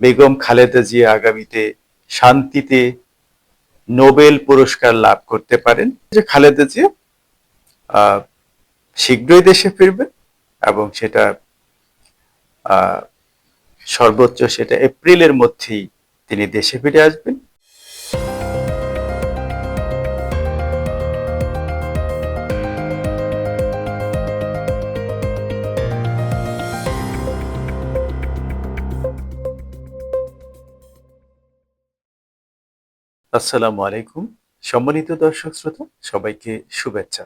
বেগম খালেদা জিয়া আগামীতে শান্তিতে নোবেল পুরস্কার লাভ করতে পারেন। যে খালেদা জিয়া শীঘ্রই দেশে ফিরবেন এবং সেটা সর্বোচ্চ সেটা এপ্রিলের মধ্যেই তিনি দেশে ফিরে আসবেন। আসসালামু আলাইকুম। সম্মানিত দর্শক শ্রোতা, সবাইকে শুভেচ্ছা।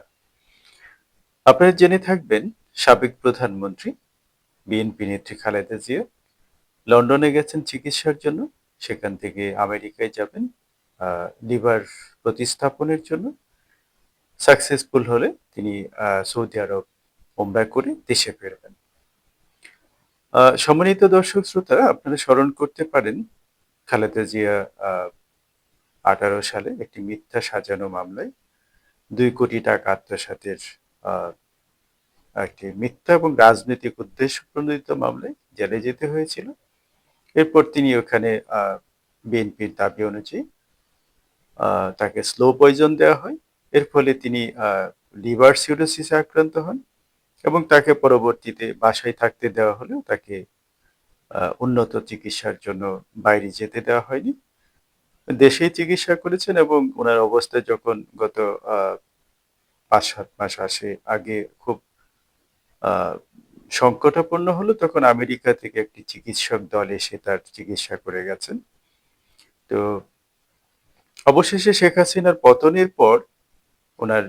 আপনারা জেনে থাকবেন, সাবেক প্রধানমন্ত্রী বিএনপি নেত্রী খালেদা জিয়া লন্ডনে গেছেন চিকিৎসার জন্য। সেখান থেকে আমেরিকায় যাবেন লিভার প্রতিস্থাপনের জন্য। সাকসেসফুল হলে তিনি সৌদি আরব ওমরা করে দেশে ফিরবেন। সম্মানিত দর্শক শ্রোতা, আপনারা স্মরণ করতে পারেন, খালেদা জিয়া আঠারো সালে একটি মিথ্যা সাজানো মামলায় দুই কোটি টাকা আত্মসাতের একটি মিথ্যা এবং রাজনৈতিক উদ্দেশ্য প্রণোদিত মামলায় জেলে যেতে হয়েছিল। এরপর তিনি ওখানে বিএনপির দাবি অনুযায়ী তাকে স্লো পয়জন দেওয়া হয়। এর ফলে তিনি লিভার সিরোসিসে আক্রান্ত হন এবং তাকে পরবর্তীতে বাসায় থাকতে দেওয়া হলেও তাকে উন্নত চিকিৎসার জন্য বাইরে যেতে দেওয়া হয়নি। দেশেই চিকিৎসা করেছেন এবং ওনার অবস্থা যখন গত পাঁচ, সাত মাস আসে, আগে খুব সংকটাপন্ন হলো, তখন আমেরিকা থেকে একটি চিকিৎসক দল এসে তার চিকিৎসা করে গেছেন। তো অবশেষে শেখ হাসিনার পতনের পর ওনার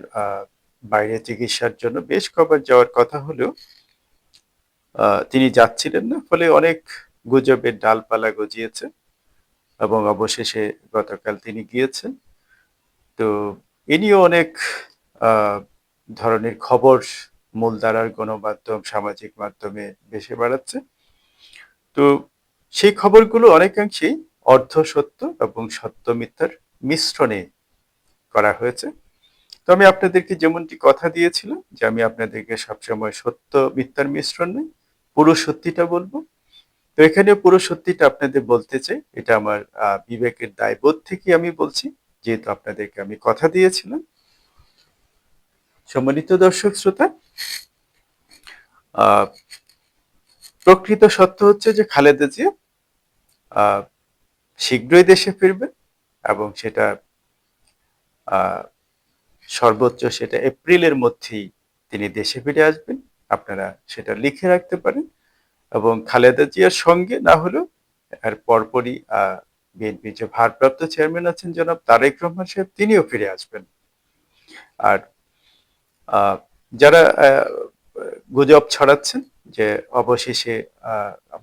বাইরে চিকিৎসার জন্য বেশ কবার যাওয়ার কথা হলেও তিনি যাচ্ছিলেন না, ফলে অনেক গুজবের ডালপালা গজিয়েছে। এবং অবশেষে গতকাল তিনি গিয়েছেন। তো ইনিও অনেক ধরনের খবর মূলধারার গণমাধ্যম সামাজিক মাধ্যমে ভেসে বেড়াচ্ছে। তো সেই খবরগুলো অনেকাংশেই অর্ধ সত্য এবং সত্য মিথ্যার মিশ্রণে করা হয়েছে। তো আমি আপনাদেরকে যেমনটি কথা দিয়েছিলাম যে আমি আপনাদেরকে সবসময় সত্য মিথ্যার মিশ্রণ নয় পুরো সত্যিটা বলব। তো এখানে পুরো সত্যিটা আপনাদের বলতে চাই। এটা আমার বিবেকের দায়বোধ থেকে আমি বলছি, যেহেতু আপনাদেরকে আমি কথা দিয়েছিলাম। সম্মানিত দর্শক শ্রোতা প্রকৃত সত্য হচ্ছে যে খালেদা জিয়া শীঘ্রই দেশে ফিরবে এবং সেটা সর্বোচ্চ সেটা এপ্রিলের মধ্যেই তিনি দেশে ফিরে আসবেন। আপনারা সেটা লিখে রাখতে পারেন। এবং খালেদা জিয়ার সঙ্গে না হলেও এর পরপরই বিএনপি যে ভারপ্রাপ্ত চেয়ারম্যান আছেন জনাব তারেক রহমান সাহেব, তিনিও ফিরে আসবেন। আর যারা গুজব ছড়াচ্ছেন যে অবশেষে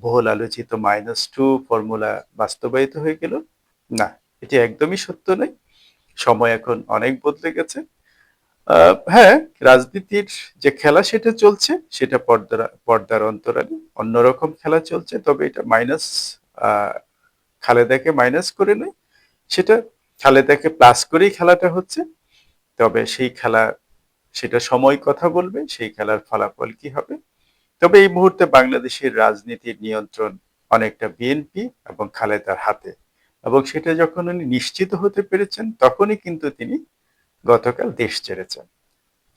বহুল আলোচিত মাইনাস টু ফর্মুলা বাস্তবায়িত হয়ে গেল, না, এটি একদমই সত্য নয়। সময় এখন অনেক বদলে গেছে। হ্যাঁ রাজনীতির যে খেলা সেটা চলছে, সেটা পর্দার অন্তরালে অন্যরকম খেলা চলছে, তবে এটা মাইনাস খালেদাকে মাইনাস করে নয়, সেটা খালেদাকে প্লাস করেই খেলাটা হচ্ছে, তবে সেই খেলা সেটা সময় কথা বলবে, সেই খেলার ফলাফল কি হবে? তবে এই মুহূর্তে বাংলাদেশের রাজনীতির নিয়ন্ত্রণ অনেকটা বিএনপি এবং খালেদার হাতে, এবং সেটা যখন উনি নিশ্চিত হতে পেরেছেন, তখনই কিন্তু তিনি গতকাল দেশ ছেড়েছেন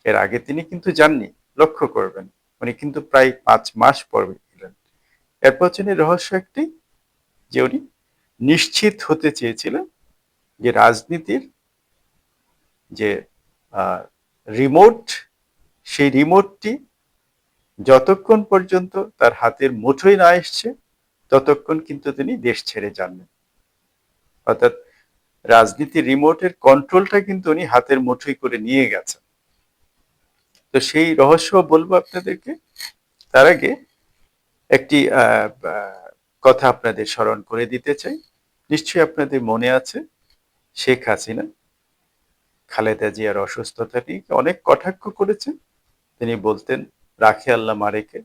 এর আগে তিনি কিন্তু যাননি, লক্ষ্য করবেন। উনি কিন্তু প্রায় পাঁচ মাস পর গেলেন এর পেছনে রহস্য একটি, যে উনি নিশ্চিত হতে চেয়েছিলেন যে রাজনীতির যে রিমোট সেই রিমোটটি যতক্ষণ পর্যন্ত তার হাতের মুঠোয় না এসছে, ততক্ষণ কিন্তু তিনি দেশ ছেড়ে যাননি। অর্থাৎ রাজনীতির রিমোটের কন্ট্রোলটা কিন্তু উনি হাতের মুঠোয় করে নিয়ে গেছেন। তো সেই রহস্য বলব আপনাদেরকে। তার আগে একটি কথা আপনাদের স্মরণ করে দিতে চাই। নিশ্চয়ই আপনাদের মনে আছে, শেখ হাসিনা, খালেদা জিয়ার অসুস্থতা নিয়ে অনেক কটাক্ষ করেছেন। তিনি বলতেন, রাখে আল্লাহ মারেকে।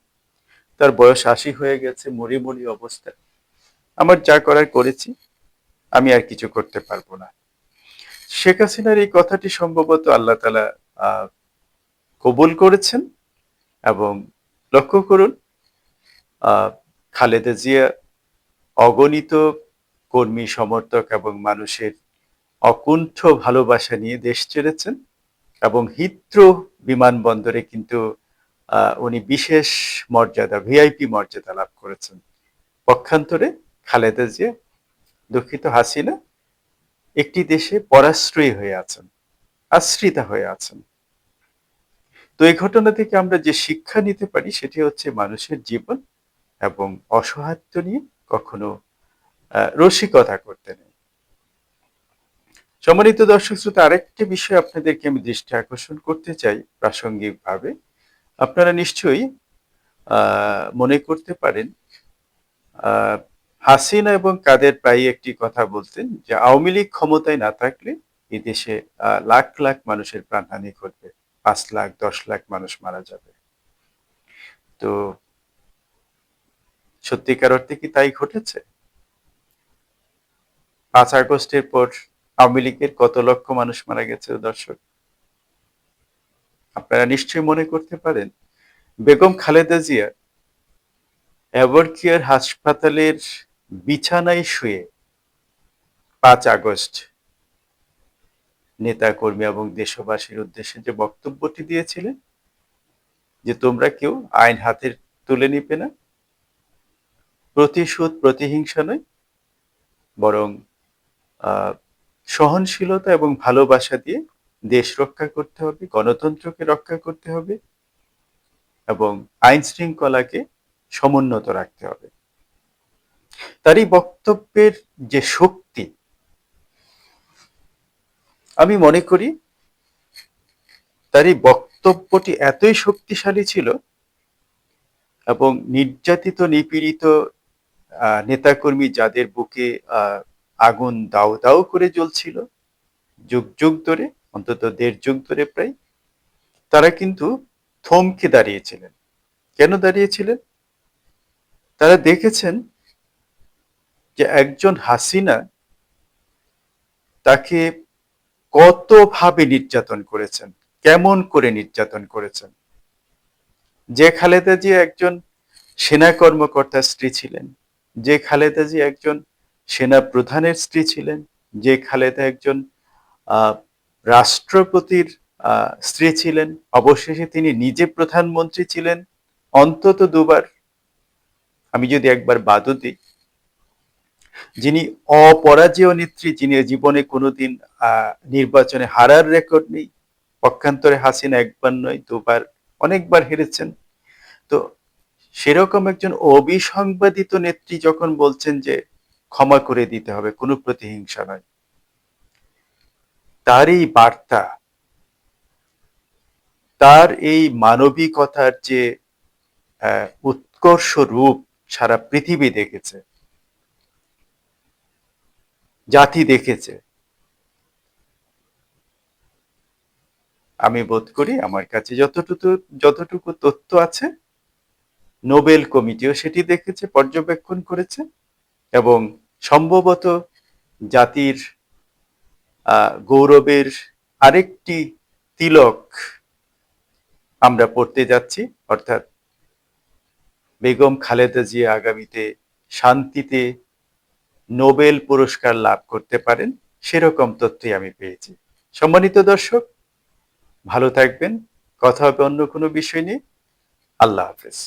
তার বয়স আশি হয়ে গেছে মরি মরি অবস্থা। আমার যা করার করেছি। আমি আর কিছু করতে পারব না। শেখ হাসিনার এই কথাটি সম্ভবত আল্লাহ তালা কবুল করেছেন এবং লক্ষ্য করুন খালেদা জিয়া অগণিত কর্মী, সমর্থক এবং মানুষের অকুণ্ঠ ভালোবাসা নিয়ে দেশ ছেড়েছেন এবং হিথ্রো বিমানবন্দরে কিন্তু উনি বিশেষ মর্যাদা, ভিআইপি মর্যাদা লাভ করেছেন। পক্ষান্তরে খালেদা জিয়া দুঃখিত হাসিনা, একটি দেশে পরাশ্রয়ী হয়ে আছেন, আশ্রিতা হয়ে আছেন। তো এই ঘটনা থেকে আমরা যে শিক্ষা নিতে পারি, সেটি হচ্ছে মানুষের জীবন এবং অসহায়ত্ব নিয়ে কখনো রসিকতা করতে নেই। সম্মানিত দর্শক শ্রোতা, আরেকটি বিষয় আপনাদেরকে আমি দৃষ্টি আকর্ষণ করতে চাই প্রাসঙ্গিকভাবে। আপনারা নিশ্চয়ই মনে করতে পারেন হাসিনা এবং কাদের প্রায় একটি কথা বলতেন যে, আওয়ামী লীগ ক্ষমতায় না থাকলে এই দেশে লাখ লাখ মানুষের প্রাণহানি ঘটবে, পাঁচ লাখ, দশ লাখ মানুষ মারা যাবে। তো সত্যিকার অর্থে কি তাই ঘটেছে? পাঁচ আগস্টের পর আওয়ামী লীগের কত লক্ষ মানুষ মারা গেছে দর্শক? আপনারা নিশ্চয়ই মনে করতে পারেন, বেগম খালেদা জিয়া এভারকেয়ার হাসপাতালের বিছানায় শুয়ে পাঁচ আগস্ট নেতা কর্মী এবং দেশবাসীর উদ্দেশ্যে যে বক্তব্যটি দিয়েছিলেন, যে তোমরা কেউ আইন হাতে তুলে নিবে না, প্রতিশোধ, প্রতিহিংসা নয়, বরং সহনশীলতা এবং ভালোবাসা দিয়ে দেশ রক্ষা করতে হবে, গণতন্ত্রকে রক্ষা করতে হবে এবং আইন শৃঙ্খলাকে সমুন্নত রাখতে হবে। তার এই বক্তব্যের যে শক্তি, আমি মনে করি তার এই বক্তব্যটি এতই শক্তিশালী ছিল এবং নির্যাতিত, নিপীড়িত নেতাকর্মী যাদের বুকে আগুন দাও দাও করে জ্বলছিল, যুগ যুগ ধরে, অন্তত দেড় যুগ ধরে প্রায়, তারা কিন্তু থমকে দাঁড়িয়েছিলেন। কেন দাঁড়িয়েছিলেন? তারা দেখেছেন যে একজন হাসিনা তাকে কতভাবে নির্যাতন করেছেন, কেমন করে নির্যাতন করেছেন। যে খালেদা জি একজন সেনা কর্মকর্তার স্ত্রী ছিলেন, যে খালেদা জি একজন সেনা প্রধানের স্ত্রী ছিলেন, যে খালেদা একজন রাষ্ট্রপতির স্ত্রী ছিলেন, অবশেষে তিনি নিজে প্রধানমন্ত্রী ছিলেন, অন্তত দুবার। আমি যদি একবার বাদও দিই যিনি অপরাজেয় নেত্রী, যিনি জীবনে কোনোদিন নির্বাচনে হারার রেকর্ড নেই। পক্ষান্তরে হাসিনা একবার নয়, দুবার, অনেকবার হেরেছেন। তো সেরকম একজন অবিসংবাদিত নেত্রী যখন বলছেন যে ক্ষমা করে দিতে হবে, কোনো প্রতিহিংসা নয়। তার এই বার্তা, তার এই মানবিকতার যে উৎকর্ষ রূপ সারা পৃথিবী দেখেছে জাতি দেখেছে। আমি বোধ করি আমার কাছে যতটুকু যতটুকু তথ্য আছে, নোবেল কমিটিও সেটি দেখেছে, পর্যবেক্ষণ করেছে এবং সম্ভবত জাতির গৌরবের আরেকটি তিলক আমরা পড়তে যাচ্ছি, অর্থাৎ বেগম খালেদা জিয়া আগামীতে শান্তিতে নোবেল পুরস্কার লাভ করতে পারেন, সেরকম তথ্যই আমি পেয়েছি। সম্মানিত দর্শক, ভালো থাকবেন, কথা হবে অন্য কোনো বিষয় নিয়ে। আল্লাহ হাফেজ।